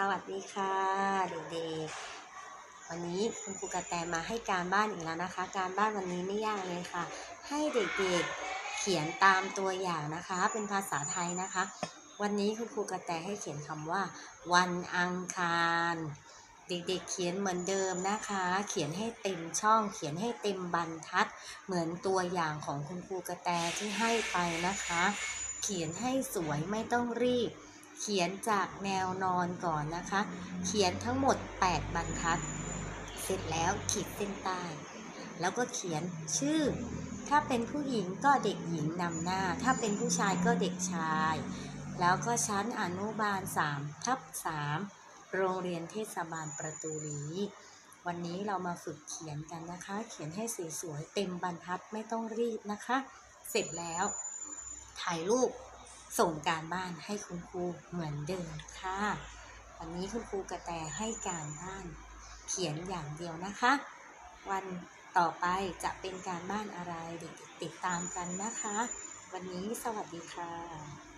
สวัสดีค่ะเด็กๆ วันนี้คุณครูกระแตมาให้การบ้านอีกแล้วนะคะ การบ้านวันนี้ไม่ยากเลยค่ะ ให้เด็กๆเขียนตามตัวอย่างนะคะ เป็นภาษาไทยนะคะ วันนี้คุณครูกระแตให้เขียนคำว่า วันอังคาร เด็กๆเขียนเหมือนเดิมนะคะ เขียนให้เต็มช่อง เขียนให้เต็มบรรทัด เหมือนตัวอย่างของคุณครูกระแตที่ให้ไปนะคะ เขียนให้สวยไม่ต้องรีบ เขียนจากแนวนอนก่อนนะคะ เขียนทั้งหมด 8 บรรทัด เสร็จแล้วขีดเส้นใต้ แล้วก็เขียนชื่อ ถ้าเป็นผู้หญิงก็เด็กหญิงนำหน้า ถ้าเป็นผู้ชายก็เด็กชาย แล้วก็ชั้นอนุบาล3ทับ3โรงเรียนเทศบาลประตูรีวันนี้เรามาฝึกเขียนกันนะคะ เขียนให้สวยๆเต็มบรรทัดไม่ต้องรีบนะคะ เสร็จแล้ว ถ่ายรูป ส่งการบ้านให้คุณครูเหมือนเดิมค่ะวันนี้คุณครูกระแตให้การบ้านเขียนอย่างเดียวนะคะ วันต่อไปจะเป็นการบ้านอะไรเด็กๆติดตามกันนะคะ วันนี้สวัสดีค่ะ